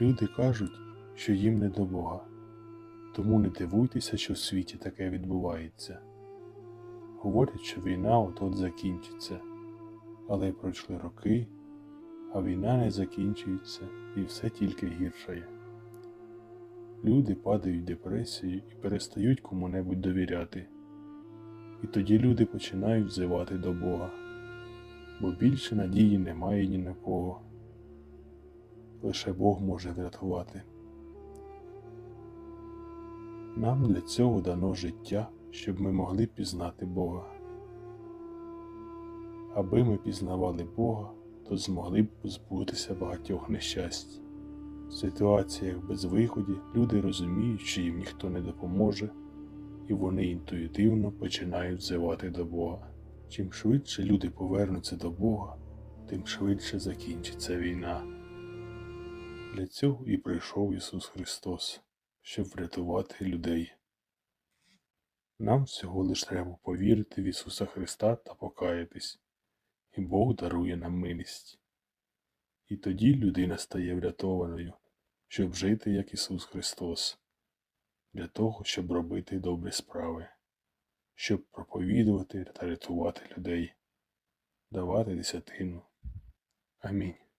Люди кажуть, що їм не до Бога. Тому не дивуйтеся, що в світі таке відбувається. Говорять, що війна от-от закінчиться, але пройшли роки, а війна не закінчується і все тільки гіршає. Люди падають в депресію і перестають кому-небудь довіряти. І тоді люди починають взивати до Бога, бо більше надії немає ні на кого. Лише Бог може врятувати. Нам для цього дано життя, щоб ми могли пізнати Бога. Аби ми пізнавали Бога, то змогли б позбутися багатьох нещасть. В ситуаціях без виході люди розуміють, що їм ніхто не допоможе, і вони інтуїтивно починають взивати до Бога. Чим швидше люди повернуться до Бога, тим швидше закінчиться війна. Для цього і прийшов Ісус Христос, щоб врятувати людей. Нам всього лиш треба повірити в Ісуса Христа та покаятись, і Бог дарує нам милість. І тоді людина стає врятованою, щоб жити як Ісус Христос, для того, щоб робити добрі справи, щоб проповідувати та рятувати людей, давати десятину. Амінь.